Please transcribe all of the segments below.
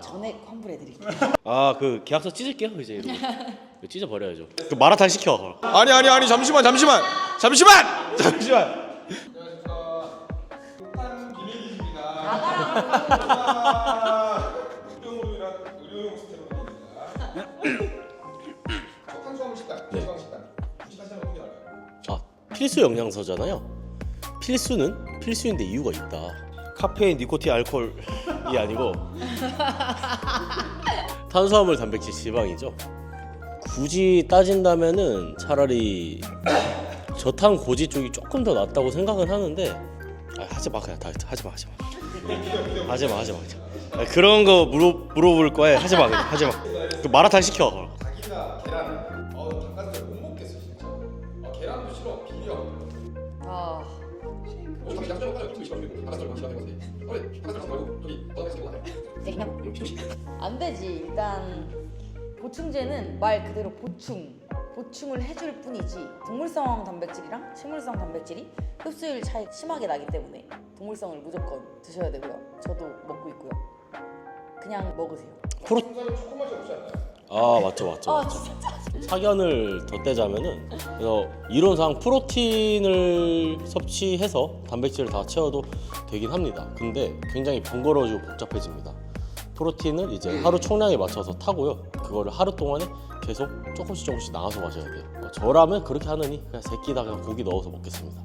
전액 환불해 드릴게요. 아 그 계약서 찢을게요 이제 이거. 이거 찢어 버려야죠. 그 마라탕 시켜. 아니 아니 아니 잠시만 잠시만 잠시만 잠시만 의료용 스테로id입니다. 탄수화물 식단, 건강 식단. 식단 식단 어떻게 알아요? 아 필수 영양소잖아요. 필수는 필수인데 이유가 있다. 카페인, 니코틴, 알코올이 아니고 탄수화물, 단백질, 지방이죠. 굳이 따진다면은 차라리 저탄 고지 쪽이 조금 더 낫다고 생각은 하는데 아, 하지 마 그냥 다 하지 마 하지 마 하지 마 하지 마 하지 마 아, 그런 거 물어 물어볼 거야 하지 마 그냥 하지 마 그 마라탕 시켜 자기가 계란, 어 닭가슴살 못 먹겠어 진짜. 아 계란도 싫어, 비려. 아, 어. 네, 안 되지. 일단 보충제는 말 그대로 보충, 보충을 해줄 뿐이지 동물성 단백질이랑 식물성 단백질이 흡수율 차이 심하게 나기 때문에 동물성을 무조건 드셔야 되고요. 저도 먹고 있고요. 그냥 먹으세요. 프로 순간에 조금만 없지 않나요? 아 맞죠 맞죠 아 맞죠 진짜. 사견을 덧대자면은 그래서 이론상 프로틴을 섭취해서 단백질을 다 채워도 되긴 합니다. 근데 굉장히 번거로워지고 복잡해집니다. 프로틴을 이제 하루 총량에 맞춰서 타고요. 그거를 하루 동안에 계속 조금씩 조금씩 나눠서 마셔야 돼요. 어, 저라면 그렇게 하느니 그냥 새끼다 그냥 고기 넣어서 먹겠습니다.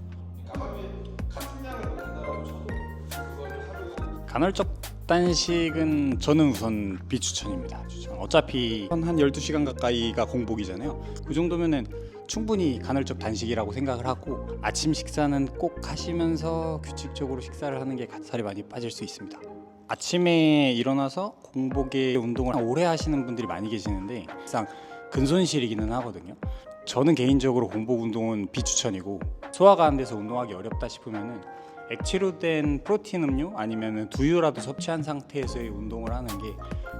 간헐적 단식은 저는 우선 비추천입니다. 추천. 어차피 한 12시간 가까이가 공복이잖아요. 그 정도면은 충분히 간헐적 단식이라고 생각을 하고 아침 식사는 꼭 하시면서 규칙적으로 식사를 하는 게 살이 많이 빠질 수 있습니다. 아침에 일어나서 공복에 운동을 오래 하시는 분들이 많이 계시는데 항상 근손실이기는 하거든요. 저는 개인적으로 공복 운동은 비추천이고 소화가 안 돼서 운동하기 어렵다 싶으면은 액체로 된 프로틴 음료 아니면 두유라도 섭취한 상태에서의 운동을 하는 게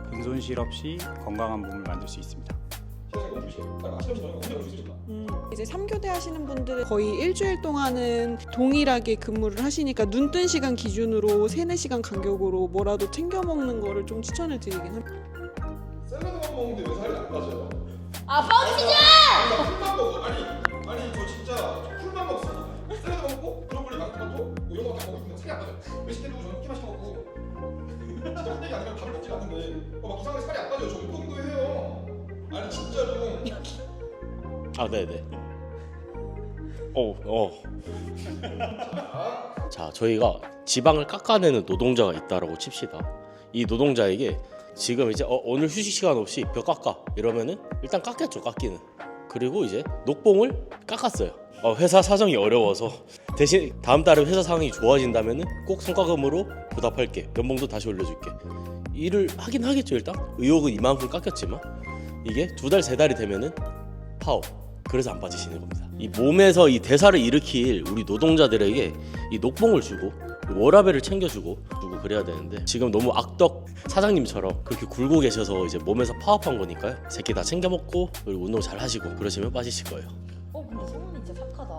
근손실 없이 건강한 몸을 만들 수 있습니다. 나. 음, 이제 3교대 하시는 분들은 거의 일주일 동안은 동일하게 근무를 하시니까 눈 뜬 시간 기준으로 3, 4시간 간격으로 뭐라도 챙겨 먹는 거를 좀 추천을 드리긴 합니다. 샐러드만 먹는데 왜 살이 안 빠져요? 아 뻥치자! 나 풀만 먹어. 아니 아니 저 진짜 외식해도 저는 끼만 시켜 먹고 진짜 한 얘기 아니면 밥을 먹지 않는데 어, 막 이상하게 살이 안 빠져요. 저 운동도 해요. 아니 진짜로. 아 네네. 어 어. 자 저희가 지방을 깎아내는 노동자가 있다라고 칩시다. 이 노동자에게 지금 이제 어, 오늘 휴식 시간 없이 벼 깎아 이러면은 일단 깎였죠 깎기는. 그리고 이제 녹봉을 깎았어요. 어, 회사 사정이 어려워서 대신 다음 달에 회사 상황이 좋아진다면은 꼭 성과금으로 보답할게. 연봉도 다시 올려줄게. 일을 하긴 하겠죠 일단. 의욕은 이만큼 깎였지만 이게 두 달 세 달이 되면은 파업. 그래서 안 빠지시는 겁니다. 이 몸에서 이 대사를 일으킬 우리 노동자들에게 이 녹봉을 주고 워라벨을 챙겨주고 주고 그래야 되는데 지금 너무 악덕 사장님처럼 그렇게 굴고 계셔서 이제 몸에서 파업한 거니까요. 새끼 다 챙겨 먹고 그리고 운동 잘 하시고 그러시면 빠지실 거예요. 어 근데 성훈이 진짜 착하다.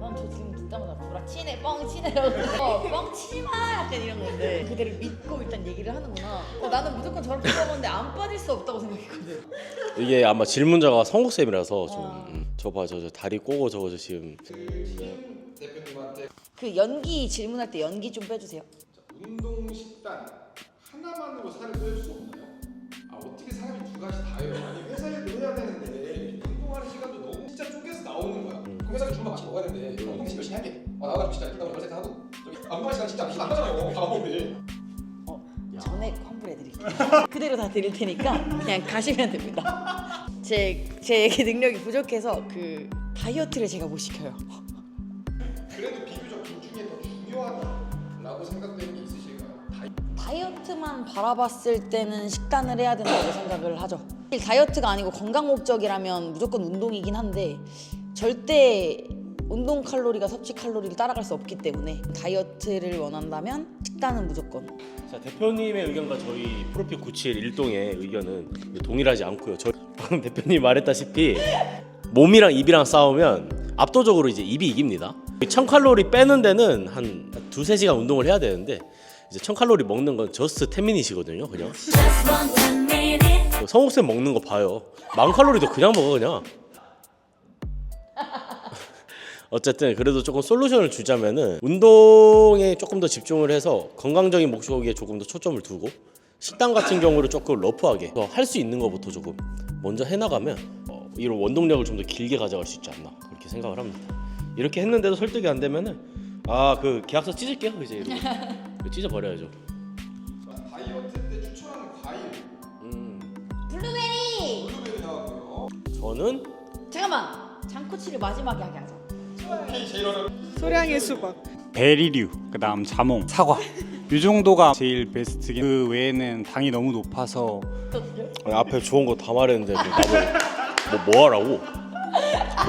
난 저 지금 듣자마자 뭐라 치네 뻥 치네라고 어, 뻥 치지 마 약간 이런 건데 그대로 믿고 일단 얘기를 하는구나. 어, 나는 무조건 저렇게 먹었는데 안 빠질 수 없다고 생각했거든. 이게 아마 질문자가 성국 쌤이라서 좀 아. 음, 저봐 저, 저 다리 꼬고 저거 저 지금 그 연기 질문할 때 연기 좀 빼주세요. 운동 식단 하나만으로 살을 빼줄 수 없나요? 아 어떻게 사람이 두 가지 다 해요? 아니 회사 일도 해야 되는데 운동하는 시간도 너무 진짜 쪼개서 나오는 거야. 그럼 회사에서 주면 맛있게 먹어야 되는데 운동 대신 열심히 할게. 아 나가지고 진짜 일단 열세 하고 저기 안무할 시간 진짜 힘안 나잖아요. 다 먹는데. 전액 환불해 드릴게요. 그대로 다 드릴 테니까 그냥 가시면 됩니다. 제, 제 능력이 부족해서 그 다이어트를 제가 못 시켜요. 다이어트만 바라봤을 때는 식단을 해야 된다고 생각을 하죠. 사실 다이어트가 아니고 건강 목적이라면 무조건 운동이긴 한데 절대 운동 칼로리가 섭취 칼로리를 따라갈 수 없기 때문에 다이어트를 원한다면 식단은 무조건. 자 대표님의 의견과 저희 프로필 97 일동의 의견은 동일하지 않고요. 저 방금 대표님 말했다시피 몸이랑 입이랑 싸우면 압도적으로 이제 입이 이깁니다. 1000칼로리 빼는 데는 한 두세 시간 운동을 해야 되는데 이제 1000칼로리 먹는 건 저스트 10미닛이거든요. 그냥 minute. 성욱쌤 먹는 거 봐요. 만 칼로리도 그냥 먹어 그냥. 어쨌든 그래도 조금 솔루션을 주자면은 운동에 조금 더 집중을 해서 건강적인 목적에 조금 더 초점을 두고 식단 같은 경우를 조금 러프하게 할 수 있는 것부터 조금 먼저 해나가면 어, 이런 원동력을 좀 더 길게 가져갈 수 있지 않나 그렇게 생각을 합니다. 이렇게 했는데도 설득이 안 되면은 아 그 계약서 찢을게요 이제 이러고. 찢어 버려야죠. 다이어트 때 추천하는 과일 음, 블루베리. 블루베리 나왔고요. 저는 잠깐만. 장코치를 마지막에 하게 하자. 오케이 제일 어려운 소량의 수박. 베리류, 그다음 자몽, 사과. 이 정도가 제일 베스트긴. 그 외에는 당이 너무 높아서 아니, 앞에 좋은 거 다 말했는데 뭐 나를 뭐, 뭐 하라고?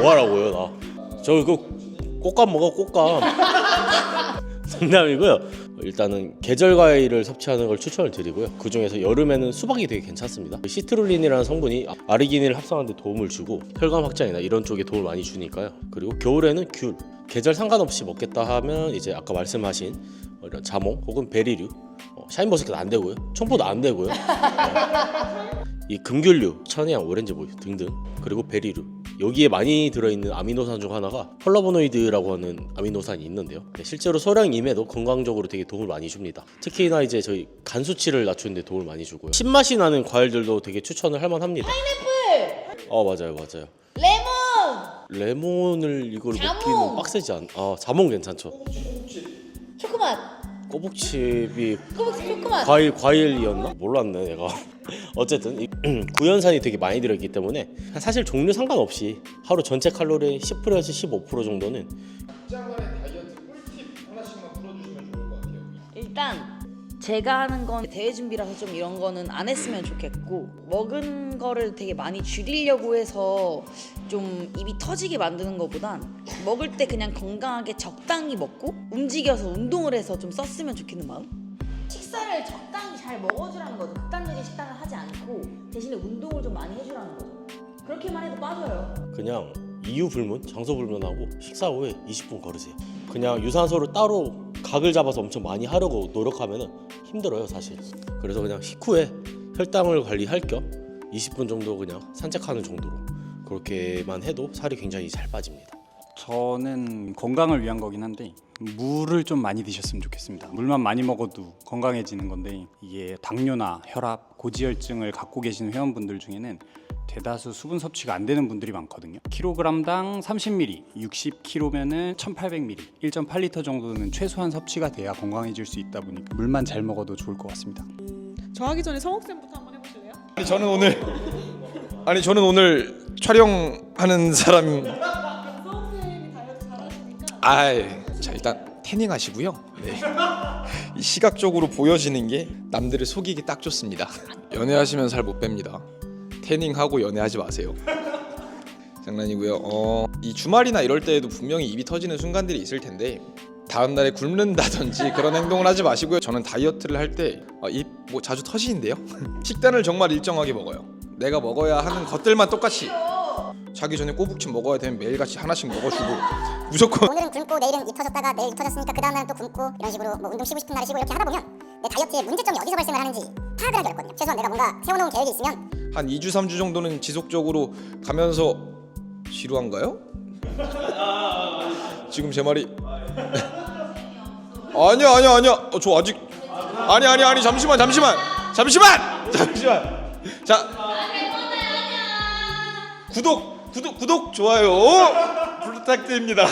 뭐 하라고요 나? 저 이거 꽃감 먹어 꽃감. 농담이고요. 일단은 계절 과일을 섭취하는 걸 추천을 드리고요. 그 중에서 여름에는 수박이 되게 괜찮습니다. 시트룰린이라는 성분이 아르기닌을 합성하는 데 도움을 주고 혈관 확장이나 이런 쪽에 도움을 많이 주니까요. 그리고 겨울에는 귤. 계절 상관없이 먹겠다 하면 이제 아까 말씀하신 이런 자몽 혹은 베리류, 어, 샤인머스켓 안 되고요. 청포도 안 되고요. 이 금귤류, 천혜향, 오렌지보유 등등 그리고 베리류 여기에 많이 들어있는 아미노산 중 하나가 폴라보노이드라고 하는 아미노산이 있는데요 네, 실제로 소량임에도 건강적으로 되게 도움을 많이 줍니다 특히나 이제 저희 간 수치를 낮추는 데 도움을 많이 주고요 신맛이 나는 과일들도 되게 추천을 할 만합니다 파인애플. 어 맞아요 맞아요 레몬. 레몬을 이걸 자몽! 먹기는 빡세지 않... 아 자몽 괜찮죠 초코맛. 꼬북칩이 꼬북 초코맛. 과일 과일이었나? 몰랐네 내가. 어쨌든 이 구연산이 되게 많이 들어있기 때문에 사실 종류 상관없이 하루 전체 칼로리 10%에서 15% 정도는 직장간의 다이어트 꿀팁 하나씩만 풀어주시면 좋을 것 같아요. 일단 제가 하는 건 대회 준비라서 좀 이런 거는 안 했으면 좋겠고 먹은 거를 되게 많이 줄이려고 해서 좀 입이 터지게 만드는 것보단 먹을 때 그냥 건강하게 적당히 먹고 움직여서 운동을 해서 좀 썼으면 좋겠는 마음 식사를 적당히 잘 먹어주라는 거죠 극단적인 식단을 하지 않고 대신에 운동을 좀 많이 해주라는 거죠 그렇게만 해도 빠져요 그냥 이유 불문, 장소 불문하고 식사 후에 20분 걸으세요. 그냥 유산소를 따로 각을 잡아서 엄청 많이 하려고 노력하면은 힘들어요 사실. 그래서 그냥 식후에 혈당을 관리할 겸 20분 정도 그냥 산책하는 정도로 그렇게만 해도 살이 굉장히 잘 빠집니다. 저는 건강을 위한 거긴 한데 물을 좀 많이 드셨으면 좋겠습니다. 물만 많이 먹어도 건강해지는 건데 이게 당뇨나 혈압, 고지혈증을 갖고 계신 회원분들 중에는 대다수 수분 섭취가 안 되는 분들이 많거든요. 킬로그램당 30ml, 60kg면은 1,800ml, 1.8리터 정도는 최소한 섭취가 돼야 건강해질 수 있다 보니까 물만 잘 먹어도 좋을 것 같습니다. 저 하기 전에 성욱 쌤부터 한번 해보실래요? 아니 저는 오늘 아니 저는 오늘 촬영하는 사람 아이 자 일단 태닝 하시고요. 네. 이 시각적으로 보여지는 게 남들을 속이기 딱 좋습니다. 연애하시면 살 못 뺍니다. 태닝하고 연애하지 마세요. 장난이고요. 어, 이 주말이나 이럴 때에도 분명히 입이 터지는 순간들이 있을 텐데 다음 날에 굶는다든지 그런 행동을 하지 마시고요. 저는 다이어트를 할 때 입 뭐 자주 터지는데요. 식단을 정말 일정하게 먹어요. 내가 먹어야 하는 것들만 똑같이 자기 전에 꼬북침 먹어야 되면 매일같이 하나씩 먹어주고 무조건 오늘은 굶고 내일은 입 터졌다가 내일 입 터졌으니까 그 다음 날은 또 굶고 이런 식으로 뭐 운동 쉬고 싶은 날에 쉬고 이렇게 하다 보면 내 다이어트의 문제점이 어디서 발생을 하는지 파악을 하기 어렵거든요. 최소한 내가 뭔가 세워놓은 계획이 있으면. 한 2주 3주 정도는 지속적으로 가면서 지루한가요? 지금 제 말이 아니야 아니야 아니야. 어, 저 아직 아니 아니 아니 잠시만 잠시만. 잠시만! 잠시만. 자. 구독 구독, 구독 좋아요 부탁드립니다.